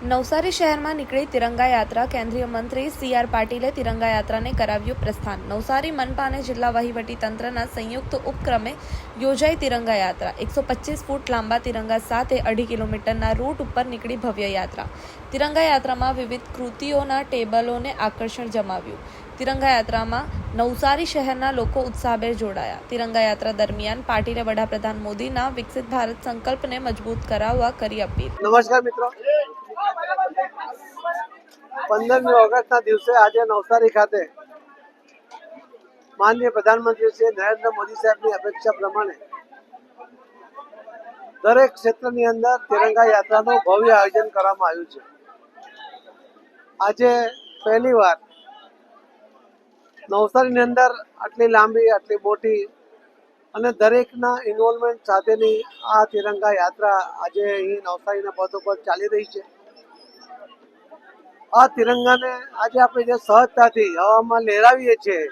નવસારી શહેરમાં નીકળી તિરંગા યાત્રા કેન્દ્રીય મંત્રી સી આર પાટીલે તિરંગા યાત્રાને કરાવ્યું પ્રસ્થાન. નવસારી મનપા અને જિલ્લા તંત્રના સંયુક્ત ઉપક્રમે યોજાઈ તિરંગા યાત્રા. એકસો પચીસ ફૂટ લાંબા તિરંગા સાથે અઢી કિલોમીટરના રૂટ ઉપર નીકળી ભવ્ય યાત્રા. તિરંગા યાત્રામાં વિવિધ કૃતિઓના ટેબલોને આકર્ષણ જમાવ્યું. તિરંગા યાત્રામાં નવસારી શહેરના લોકો ઉત્સાહભેર જોડાયા. તિરંગા યાત્રા દરમિયાન પાટીલે વડાપ્રધાન મોદીના વિકસિત ભારત સંકલ્પને મજબૂત કરાવવા કરી અપીલ. નમસ્કાર મિત્રો. પંદરમી ઓગસ્ટના દિવસે આજે નવસારી ખાતે માનનીય પ્રધાનમંત્રી શ્રી નરેન્દ્ર મોદી સાહેબની અપેક્ષા પ્રમાણે દરેક ક્ષેત્રની અંદર તિરંગા યાત્રાનું ભવ્ય આયોજન કરવામાં આવ્યું છે. આજે પહેલી વાર નવસારીની અંદર આટલી લાંબી, આટલી મોટી અને દરેકના ઇન્વોલ્વમેન્ટ સાથેની આ તિરંગા યાત્રા આજે અહીં નવસારીના પદ ઉપર ચાલી રહી છે. આ તિરંગાને આજે આપણે જે સહજતાથી હવામાં લહેરાવીએ છીએ,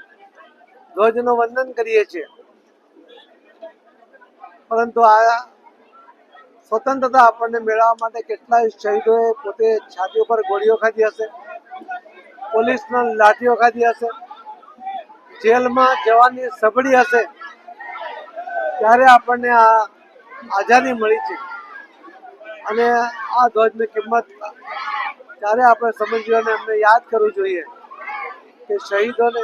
ધ્વજનું વંદન કરીએ છીએ. પરંતુ આ સ્વતંત્રતા આપણને મેળવવા માટે કેટલાય શહીદોએ પોતે છાતી ઉપર ગોળીઓ ખાધી હશે, પોલીસના લાઠીઓ ખાધી હશે, જેલમાં જવાની સબડી હશે, ત્યારે આપણને આ આઝાદી મળી છે. અને આ ધ્વજની કિંમત ત્યારે આપણે સમજવી એમને યાદ કરવું જોઈએ કે શહીદોને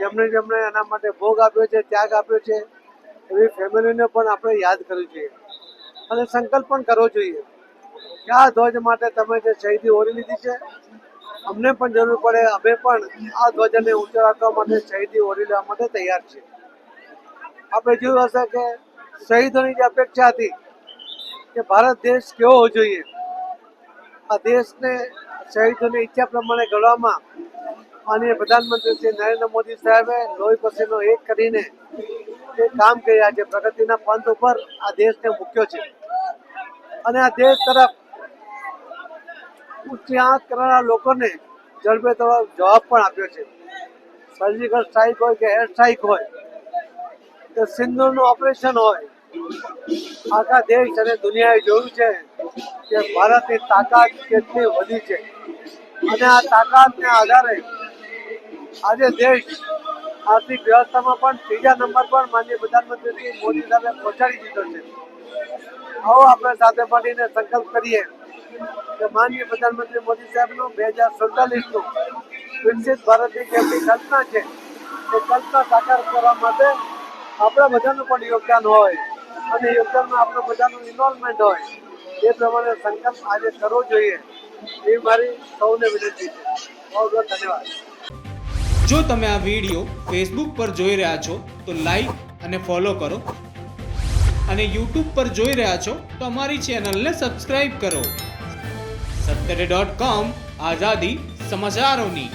જેમણે જેમણે એના માટે ભોગ આપ્યો છે, ત્યાગ આપ્યો છે, એવી ફેમિલીને પણ આપણે યાદ કરવું જોઈએ. અને સંકલ્પ પણ કરવો જોઈએ કે આ ધ્વજ માટે તમે જે શહીદી ઓરી લીધી છે, અમને પણ જરૂર પડે, અમે પણ આ ધ્વજને ઊંચો રાખવા માટે શહીદી ઓરી લેવા માટે તૈયાર છીએ. આપણે જોયું હશે કે શહીદોની જે અપેક્ષા હતી કે ભારત દેશ કેવો હોવો જોઈએ, આ દેશને શહીદોની ઈચ્છા પ્રમાણે ઘડવામાં માનનીય પ્રધાનમંત્રી શ્રી નરેન્દ્ર મોદી સાહેબે લોહી પસીનો એક કરીને એ કામ કર્યા છે પ્રગતિના પંથ ઉપર આ દેશને મૂક્યો છે. અને આ દેશ તરફ આંખ કરનારા લોકોને ઝડપે તરફ જવાબ પણ આપ્યો છે. સર્જિકલ સ્ટ્રાઇક હોય કે એર સ્ટ્રાઇક હોય, કે સિંદૂરનું ઓપરેશન હોય, આખા દેશ અને દુનિયાએ જોયું છે. કે ભારતની તાકાત કેટલી વધી છે. અને આ તાકાતને આધારે આજે દેશ આર્થિક વ્યવસ્થામાં પણ ત્રીજા નંબર પર માનનીય પ્રધાનમંત્રી મોદી સાહેબે પહોંચાડી દીધો છે. આવો આપણે સાથે મળીને સંકલ્પ કરીએ કે માનનીય પ્રધાનમંત્રી મોદી સાહેબનું બે હજાર સુડતાલીસનું વિકસિત ભારતની જે એમની કલ્પના છે, એ કલ્પના સાકાર કરવા માટે આપણા બધાનું પણ યોગદાન હોય અને યોગદાનમાં આપણું બધાનું ઇન્વોલ્વમેન્ટ હોય. એ પ્રમાણે સંકલ્પ આજે કરવો જોઈએ એ મારી સૌને વિનંતી છે. બહુ બહુ ધન્યવાદ. જો તમે આ વીડિયો ફેસબુક પર જોઈ રહ્યા છો, તો લાઈક અને ફોલો કરો. અને યુટ્યુબ પર જોઈ રહ્યા છો, તો અમારી ચેનલને સબસ્ક્રાઇબ કરો. સત્તરે ડોટ કોમ આઝાદી સમાચારોની.